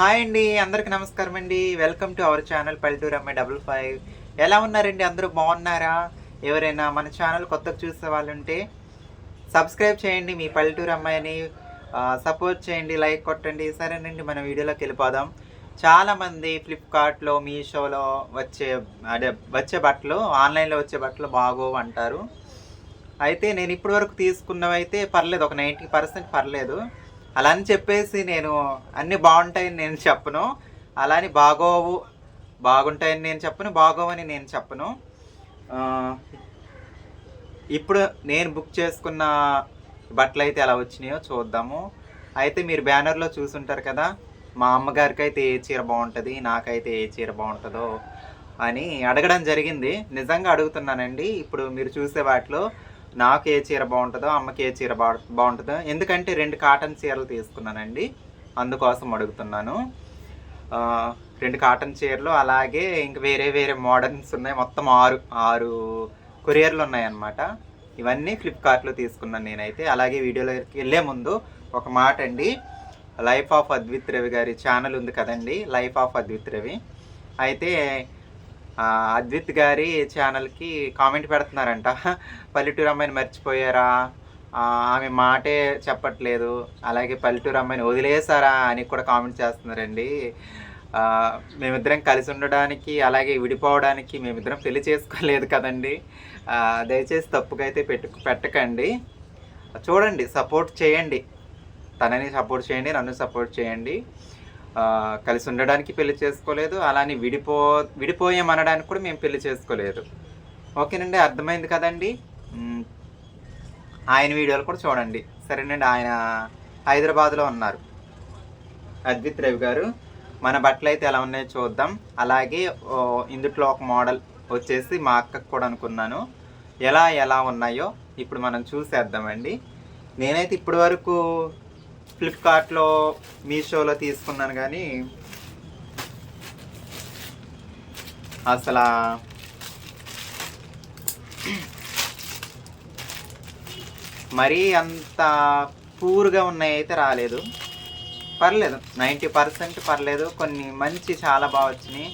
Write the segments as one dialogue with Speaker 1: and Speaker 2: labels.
Speaker 1: Hi అండి అందరికి నమస్కారం అండి. వెల్కమ్ టు అవర్ ఛానల్ పల్లెటూరు అమ్మాయి డబుల్ ఫైవ్. ఎలా ఉన్నారండి? అందరూ బాగున్నారా? ఎవరైనా మన ఛానల్ కొత్తగా చూసే వాళ్ళు ఉంటే సబ్స్క్రైబ్ చేయండి మీ పల్లెటూరు అమ్మాయిని సపోర్ట్ చేయండి లైక్ కొట్టండి. సరేనండి మన వీడియోలోకి వెళ్ళిపోదాం. చాలామంది ఫ్లిప్కార్ట్లో మీషోలో వచ్చే అదే వచ్చే బట్టలు ఆన్లైన్లో వచ్చే బట్టలు బాగోవు అంటారు. అయితే నేను ఇప్పటి వరకు తీసుకున్నవి అయితే పర్లేదు ఒక నైంటీ పర్సెంట్ పర్లేదు. అలా అని చెప్పేసి నేను అన్నీ బాగుంటాయని నేను చెప్పను. అలా అని బాగోవు బాగుంటాయని నేను చెప్పను బాగోవని నేను చెప్పను. ఇప్పుడు నేను బుక్ చేసుకున్న బట్టలు అయితే ఎలా వచ్చినాయో చూద్దాము. అయితే మీరు బ్యానర్లో చూసుంటారు కదా మా అమ్మగారికి అయితే ఏ చీర బాగుంటుంది నాకైతే ఏ చీర బాగుంటుందో అని అడగడం జరిగింది. నిజంగా అడుగుతున్నానండి. ఇప్పుడు మీరు చూసే వాటిలో నాకు ఏ చీర బాగుంటుందో అమ్మకి ఏ చీర బా బాగుంటుందో ఎందుకంటే రెండు కాటన్ చీరలు తీసుకున్నానండి. అందుకోసం అడుగుతున్నాను. రెండు కాటన్ చీరలు అలాగే ఇంక వేరే వేరే మోడల్స్ ఉన్నాయి. మొత్తం ఆరు ఆరు కొరియర్లు ఉన్నాయన్నమాట. ఇవన్నీ ఫ్లిప్కార్ట్లో తీసుకున్నాను నేనైతే. అలాగే వీడియోలోకి వెళ్ళే ముందు ఒక మాట అండి లైఫ్ ఆఫ్ అద్విత్ రవి గారి ఛానల్ ఉంది కదండి. లైఫ్ ఆఫ్ అద్విత్ రవి అయితే అద్విత్ గారి ఛానల్కి కామెంట్ పెడుతున్నారంట. పల్లెటూరు అమ్మాయిని మర్చిపోయారా? ఆమె మాటే చెప్పట్లేదు. అలాగే పల్లెటూరు అమ్మాయిని వదిలేసారా అని కూడా కామెంట్ చేస్తున్నారండి. మేమిద్దరం కలిసి ఉండడానికి అలాగే విడిపోవడానికి మేమిద్దరం పెళ్ళి చేసుకోలేదు కదండి. దయచేసి తప్పుగా అయితే పెట్టు పెట్టకండి. చూడండి సపోర్ట్ చేయండి. తనని సపోర్ట్ చేయండి నన్ను సపోర్ట్ చేయండి. కలిసి ఉండడానికి పెళ్ళి చేసుకోలేదు. అలానే విడిపో విడిపోయామనడానికి కూడా మేము పెళ్ళి చేసుకోలేదు. ఓకేనండి అర్థమైంది కదండి? ఆయన వీడియోలు కూడా చూడండి. సరేనండి ఆయన హైదరాబాద్లో ఉన్నారు. అద్విత్ రవి గారు. మన బట్టలు అయితే ఎలా ఉన్నాయో చూద్దాం. అలాగే ఇందుట్లో ఒక మోడల్ వచ్చేసి మా అక్కకు కూడా అనుకున్నాను. ఎలా ఎలా ఉన్నాయో ఇప్పుడు మనం చూసేద్దామండి. నేనైతే ఇప్పటి వరకు ఫ్లిప్కార్ట్లో మీషోలో తీసుకున్నాను కానీ అసలు మరీ అంత పూర్గా ఉన్నాయి అయితే రాలేదు. పర్లేదు నైంటీ పర్సెంట్ పర్లేదు. కొన్ని మంచి చాలా బాగా వచ్చినాయి.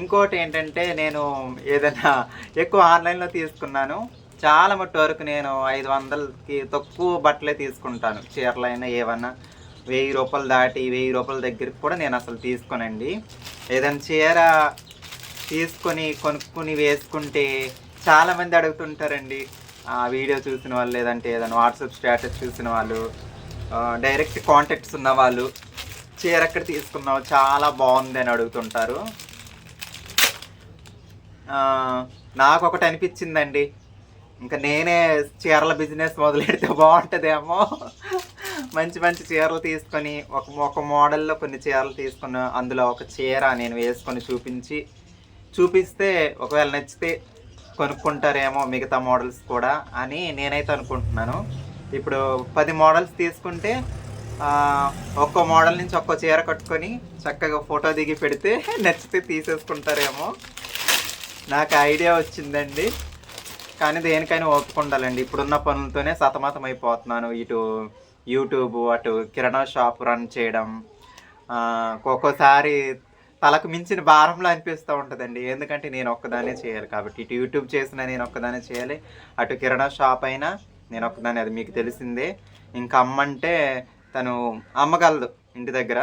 Speaker 1: ఇంకోటి ఏంటంటే నేను ఏదైనా ఎక్కువ ఆన్లైన్లో తీసుకున్నాను. చాలా మట్టు వరకు నేను ఐదు వందలకి తక్కువ బట్టలే తీసుకుంటాను. చీరలైనా ఏమన్నా వెయ్యి రూపాయలు దాటి వెయ్యి రూపాయల దగ్గరికి కూడా నేను అసలు తీసుకోనండి. ఏదైనా చీర తీసుకొని కొనుక్కొని వేసుకుంటే చాలామంది అడుగుతుంటారండి ఆ వీడియో చూసిన వాళ్ళు లేదంటే ఏదైనా వాట్సాప్ స్టేటస్ చూసిన వాళ్ళు డైరెక్ట్ కాంటాక్ట్స్ ఉన్న వాళ్ళు చీర ఎక్కడ తీసుకున్నావు చాలా బాగుంది అని అడుగుతుంటారు. నాకు ఒకటి అనిపించిందండి. ఇంకా నేనే చీరల బిజినెస్ మొదలెడితే బాగుంటుందేమో. మంచి మంచి చీరలు తీసుకొని ఒక ఒక మోడల్లో కొన్ని చీరలు తీసుకుని అందులో ఒక చీర నేను వేసుకొని చూపించి చూపిస్తే ఒకవేళ నచ్చితే కొనుక్కుంటారేమో మిగతా మోడల్స్ కూడా అని నేనైతే అనుకుంటున్నాను. ఇప్పుడు పది మోడల్స్ తీసుకుంటే ఒక్కో మోడల్ నుంచి ఒక్కో చీర కట్టుకొని చక్కగా ఫోటో దిగి పెడితే నచ్చితే తీసేసుకుంటారేమో. నాకు ఐడియా వచ్చిందండి. కానీ దేనికైనా ఓపిక ఉండాలండి. ఇప్పుడున్న పనులతోనే సతమతం అయిపోతున్నాను ఇటు యూట్యూబ్ అటు కిరాణా షాప్ రన్ చేయడం ఒక్కొక్కసారి తలకు మించిన భారంలో అనిపిస్తూ ఉంటుందండి. ఎందుకంటే నేను ఒక్కదానే చేయాలి కాబట్టి. ఇటు యూట్యూబ్ చేసిన నేను ఒక్కదానే చేయాలి. అటు కిరాణా షాప్ అయినా నేను ఒక్కదానే అది మీకు తెలిసిందే. ఇంకా అమ్మ అంటే తను అమ్మగలదు ఇంటి దగ్గర.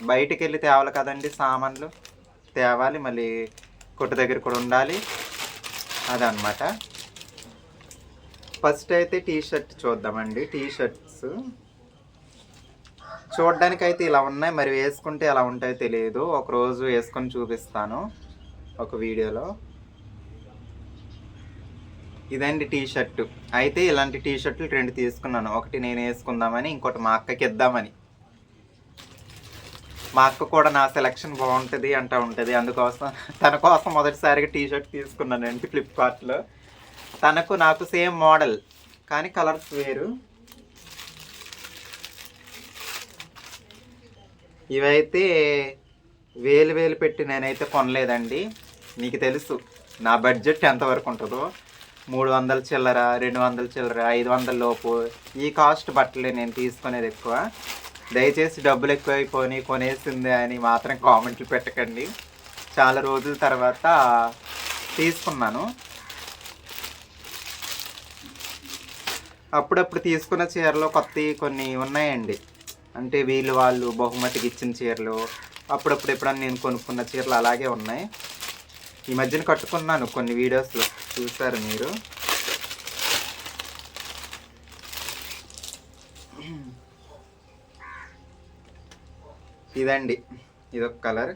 Speaker 1: బయటికి వెళ్ళి తేవాలి కదండి సామాన్లు. తేవాలి మళ్ళీ కొట్టు దగ్గర కూడా ఉండాలి. అదనమాట ఫస్ట్ అయితే టీ షర్ట్ చూద్దామండి. టీ షర్ట్స్ చూడడానికి అయితే ఇలా ఉన్నాయి. మరి వేసుకుంటే ఎలా ఉంటాయో తెలియదు ఒక రోజు వేసుకొని చూపిస్తాను ఒక వీడియోలో. ఇదండి టీ షర్టు అయితే ఇలాంటి టీ షర్ట్లు రెండు తీసుకున్నాను. ఒకటి నేను వేసుకుందామని ఇంకోటి మా అక్కకి ఇద్దామని. మా అక్క కూడా నా సెలక్షన్ బాగుంటుంది అంటూ ఉంటుంది. అందుకోసం తన కోసం మొదటిసారిగా టీ షర్ట్ తీసుకున్నానండి ఫ్లిప్కార్ట్లో తనకు నాకు సేమ్ మోడల్ కానీ కలర్స్ వేరు. ఇవైతే వేలు వేలు పెట్టి నేనైతే కొనలేదండి. మీకు తెలుసు నా బడ్జెట్ ఎంతవరకు ఉంటుందో. మూడు వందల చిల్లర రెండు వందల చిల్లర ఐదు వందల లోపు. ఈ కాస్ట్ బట్టలే నేను తీసుకునేది ఎక్కువ. దయచేసి డబ్బులు ఎక్కువైపోయి కొనేసింది అని మాత్రం కామెంట్లు పెట్టకండి. చాలా రోజుల తర్వాత తీసుకున్నాను. అప్పుడప్పుడు తీసుకున్న చీరలో కొత్తవి కొన్ని ఉన్నాయండి. అంటే వీళ్ళు వాళ్ళు బహుమతికి ఇచ్చిన చీరలు అప్పుడప్పుడు ఎప్పుడన్నా నేను కొనుక్కున్న చీరలు అలాగే ఉన్నాయి. ఈ మధ్యన కట్టుకున్నాను కొన్ని వీడియోస్లో చూసారు మీరు? ఇదండి ఇదొక కలర్.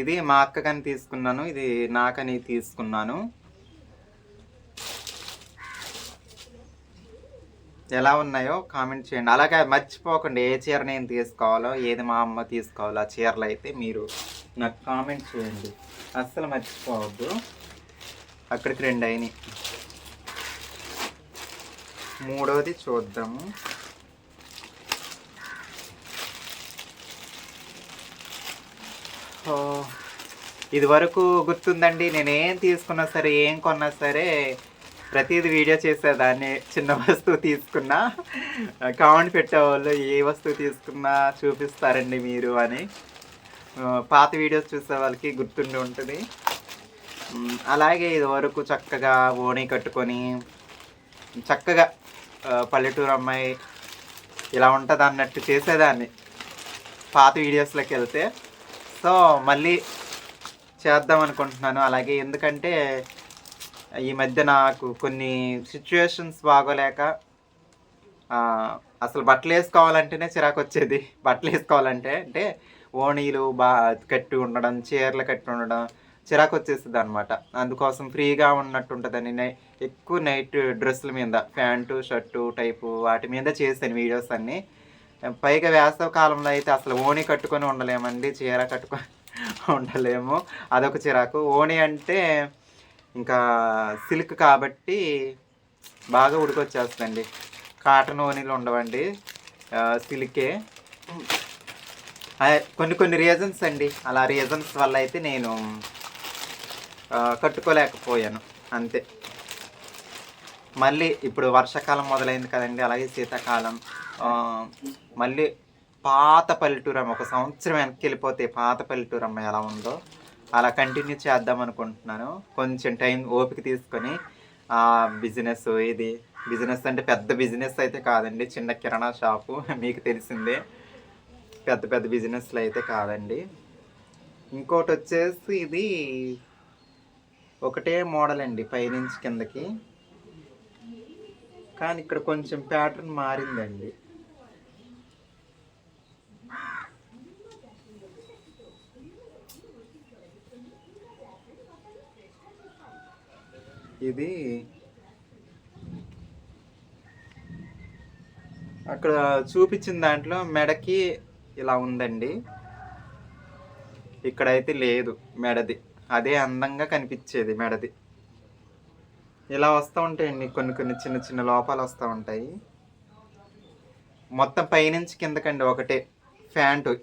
Speaker 1: ఇది మా అక్కకని తీసుకున్నాను ఇది నాకని తీసుకున్నాను. ఎలా ఉన్నాయో కామెంట్ చేయండి. అలాగే మర్చిపోకండి ఏ చీర నేను తీసుకోవాలో ఏది మా అమ్మ తీసుకోవాలో ఆ చీరలు అయితే మీరు నాకు కామెంట్ చేయండి. అస్సలు మర్చిపోవద్దు. అక్కడికి రెండు అయినాయి. మూడోది చూద్దాము. ఇది వరకు గుర్తుందండి నేను ఏం తీసుకున్నా సరే ఏం కొన్నా సరే ప్రతిది వీడియో చేసేదాన్ని చిన్న వస్తువు తీసుకున్నా. కామెంట్ పెట్టేవాళ్ళు ఏ వస్తువు తీసుకున్నా చూపిస్తారండి మీరు అని. పాత వీడియోస్ చూసే వాళ్ళకి గుర్తుండి ఉంటుంది. అలాగే ఇది వరకు చక్కగా ఓణి కట్టుకొని చక్కగా పల్లెటూరు అమ్మాయి ఇలా ఉంటుంది అన్నట్టు చేసేదాన్ని. పాత వీడియోస్లోకి వెళ్తే. సో మళ్ళీ చేద్దాం అనుకుంటున్నాను. అలాగే ఎందుకంటే ఈ మధ్య నాకు కొన్ని సిచ్యువేషన్స్ బాగోలేక అసలు బట్టలు వేసుకోవాలంటేనే చిరాకు వచ్చేది. బట్టలు వేసుకోవాలంటే అంటే ఓణీలు బా కట్టి ఉండడం చీరలు కట్టి ఉండడం చిరాకు వచ్చేస్తుంది అనమాట అందుకోసం ఫ్రీగా ఉన్నట్టు ఉంటుందని నై- ఎక్కువ నైట్ డ్రెస్సుల మీద ప్యాంటు షర్టు టైపు వాటి మీద చేశాను వీడియోస్ అన్నీ. పైగా వేసవ కాలంలో అయితే అసలు ఓణి కట్టుకొని ఉండలేమండి చీర కట్టుకొని ఉండలేము. అదొక చిరాకు. ఓణి అంటే ఇంకా సిల్క్ కాబట్టి బాగా ఉడికొచ్చేస్తుందండి. కాటన్ ఓనీలు ఉండవండి. సిల్కే. కొన్ని కొన్ని రీజన్స్ అండి. అలా రీజన్స్ వల్ల అయితే నేను కట్టుకోలేకపోయాను. అంతే. మళ్ళీ ఇప్పుడు వర్షాకాలం మొదలైంది కదండి అలాగే శీతాకాలం. మళ్ళీ పాత పల్లెటూరమ్మ ఒక సంవత్సరం వెనక్కి వెళ్ళిపోతే పాత పల్లెటూరమ్మ ఎలా ఉందో అలా కంటిన్యూ చేద్దాం అనుకుంటున్నాను. కొంచెం టైం ఓపిక తీసుకొని ఆ బిజినెస్ ఇది బిజినెస్ అంటే పెద్ద బిజినెస్ అయితే కాదండి చిన్న కిరాణా షాపు మీకు తెలిసిందే. పెద్ద పెద్ద బిజినెస్లు అయితే కాదండి. ఇంకోటి వచ్చేసి ఇది ఒకటే మోడల్ అండి పైనుంచి కిందకి. కానీ ఇక్కడ కొంచెం ప్యాటర్న్ మారిందండి. ఇది అక్కడ చూపించిన దాంట్లో మెడకి ఇలా ఉందండి. ఇక్కడైతే లేదు మెడది. అదే అందంగా కనిపించేది మెడది. ఇలా వస్తూ ఉంటాయండి కొన్ని కొన్ని చిన్న చిన్న లోపాలు వస్తూ ఉంటాయి. మొత్తం పైనుంచి కిందకండి ఒకటే. ఫ్యాంటు.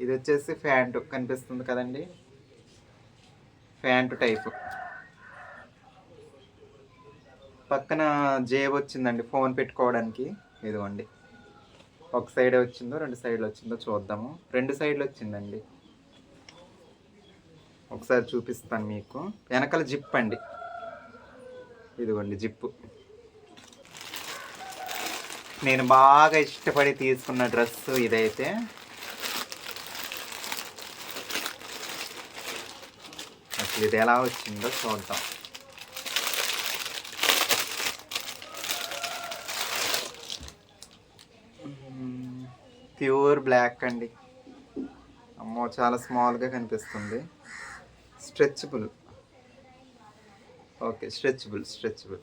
Speaker 1: ఇది వచ్చేసి ఫ్యాంటు కనిపిస్తుంది కదండి. Pant type. పక్కన జేబు వచ్చిందండి ఫోన్ పెట్టుకోవడానికి. ఇదిగోండి. ఒక సైడ్ వచ్చిందో రెండు సైడ్లు వచ్చిందో చూద్దాము. రెండు సైడ్లు వచ్చిందండి. ఒకసారి చూపిస్తాను మీకు. వెనకాల జిప్ అండి. ఇదిగోండి జిప్పు. నేను బాగా ఇష్టపడి తీసుకున్న డ్రెస్ ఇదైతే. అసలు ఇది ఎలా వచ్చిందో చూద్దాం. ప్యూర్ బ్లాక్ అండి. అమ్మో చాలా స్మాల్గా కనిపిస్తుంది. Stretchable. Okay stretchable stretchable.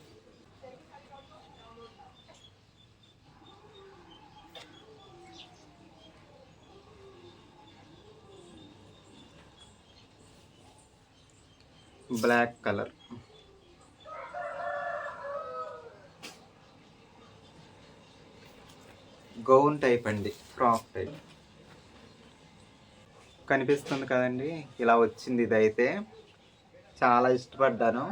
Speaker 1: Black colour. Gown type అండి ఫ్రాక్ టైప్. కనిపిస్తుంది కదండి ఇలా వచ్చింది ఇదైతే. చాలా ఇష్టపడ్డాను.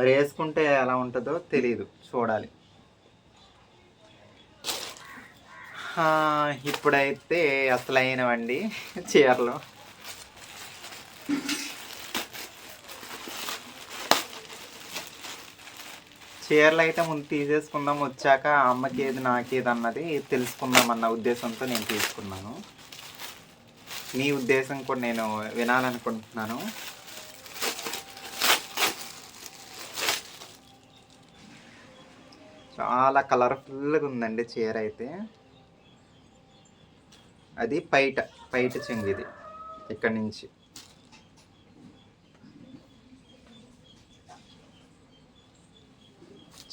Speaker 1: మరి వేసుకుంటే ఎలా ఉంటుందో తెలియదు చూడాలి. ఇప్పుడైతే అసలైనవండి చీరలు. చీరలు అయితే ముందు తీసేసుకుందాం. వచ్చాక అమ్మకి ఏది నాకేది అన్నది తెలుసుకుందాం అన్న ఉద్దేశంతో నేను తీసుకున్నాను. మీ ఉద్దేశం కూడా నేను వినాలనుకుంటున్నాను. చాలా కలర్ఫుల్గా ఉందండి చీర అయితే. అది పైట పైట చెంగిది ఇక్కడ నుంచి.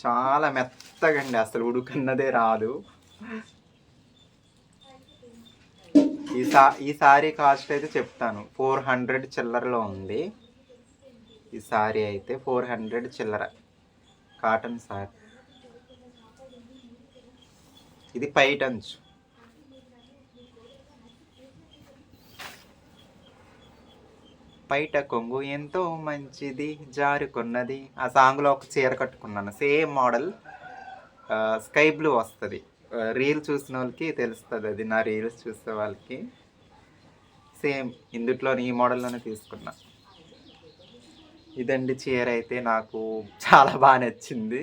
Speaker 1: చాలా మెత్తగా అండి అసలు ఉడుకున్నదే రాదు. ఈ సా ఈ సారీ కాస్ట్ అయితే చెప్తాను. ఫోర్ హండ్రెడ్ చిల్లరలో ఉంది. ఈ సారీ అయితే ఫోర్ హండ్రెడ్ చిల్లర. కాటన్ సారీ. ఇది పైట అంచు పైట కొంగు ఎంతో మంచిది జారుకున్నది. ఆ సాంగ్లో ఒక చీర కట్టుకున్నాను. సేమ్ మోడల్ స్కై బ్లూ వస్తుంది. రీల్ చూసిన వాళ్ళకి తెలుస్తుంది అది నా రీల్స్ చూసే వాళ్ళకి. సేమ్ ఇందుట్లోని ఈ మోడల్లోనే తీసుకున్నా. ఇదండి చీర అయితే నాకు చాలా బాగా నచ్చింది.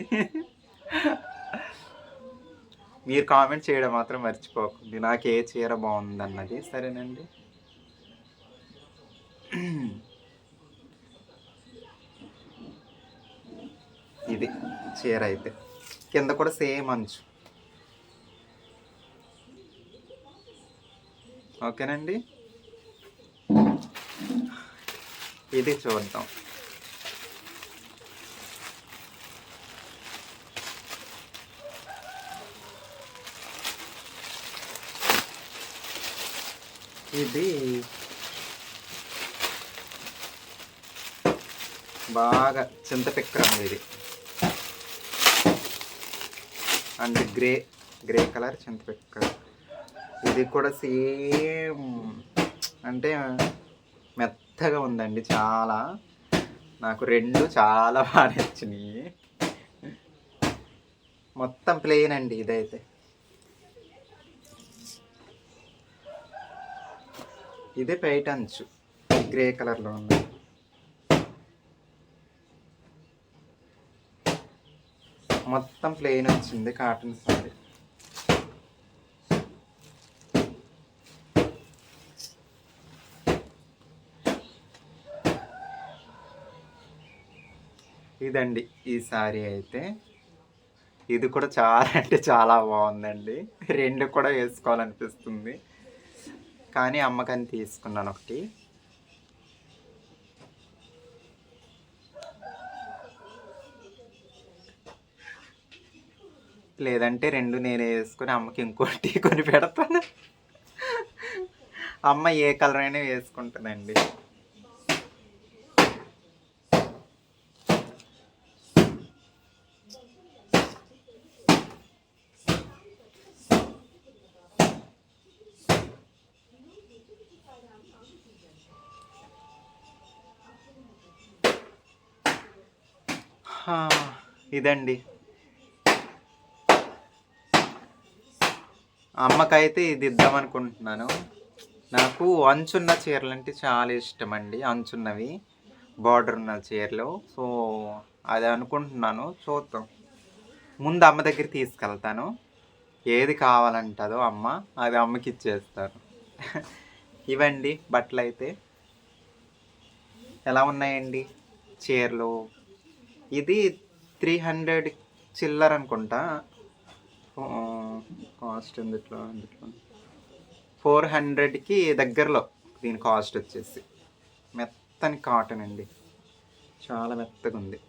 Speaker 1: మీరు కామెంట్ చేయడం మాత్రం మర్చిపోకండి నాకు ఏ చీర బాగుంది అన్నది సరేనండి. ఇది చీర అయితే. కింద కూడా సేమ్ అంచు. ఓకేనండి? ఇది చూద్దాం. ఇది బాగా చింతపిక్క ఇది. అండ్ గ్రే గ్రే కలర్ చింతపిక్కర ఇది కూడా సేమ్ అంటే మెత్తగా ఉందండి చాలా. నాకు రెండు చాలా బాగా నచ్చినాయి. మొత్తం ప్లెయిన్ అండి ఇదైతే. ఇదే పైట అంచు. గ్రే కలర్లో ఉంది. మొత్తం ప్లెయిన్ వచ్చింది కాటన్ సారీ ఇదండి ఈ సారీ అయితే. ఇది కూడా చాలా అంటే చాలా బాగుందండి. రెండు కూడా వేసుకోవాలనిపిస్తుంది. కానీ అమ్మకని తీసుకున్నాను ఒకటి లేదంటే రెండు నేనే వేసుకుని అమ్మకి ఇంకోటి కొని పెడతాను. అమ్మ ఏ కలర్ అయినా వేసుకుంటుందండి. ఇదండి. అమ్మకైతే ఇది ఇద్దాం అనుకుంటున్నాను నాకు అంచున్న చీరలు అంటే చాలా ఇష్టం అండి అంచున్నవి బార్డర్ ఉన్న చీరలు. సో అది అనుకుంటున్నాను చూద్దాం. ముందు అమ్మ దగ్గర తీసుకెళ్తాను. ఏది కావాలంటుందో అమ్మ అది అమ్మకి ఇచ్చేస్తాను. ఇవండి బట్టలు అయితే ఎలా ఉన్నాయండి చీరలు? ఇది త్రీ హండ్రెడ్ చిల్లర అనుకుంటా. కాస్ట్ ఎందుట్లో అందుట్లో ఫోర్ హండ్రెడ్కి దగ్గరలో దీని కాస్ట్ వచ్చేసి. మెత్తని కాటన్ అండి. చాలా మెత్తగా ఉంది.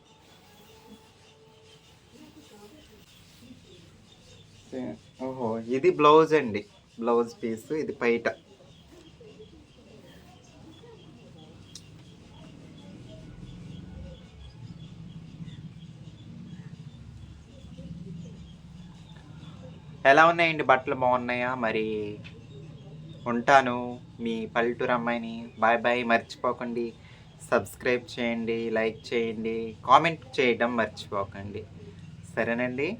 Speaker 1: ఓహో ఇది బ్లౌజ్ అండి. బ్లౌజ్ పీస్ ఇది పైట. ఎలా ఉన్నాయండి? బట్టలు బాగున్నాయా? మరి ఉంటాను. మీ పల్లెటూరు అమ్మాయిని బాయ్ బాయ్ మర్చిపోకండి. సబ్స్క్రైబ్ చేయండి లైక్ చేయండి కామెంట్ చేయడం మర్చిపోకండి. సరేనండి?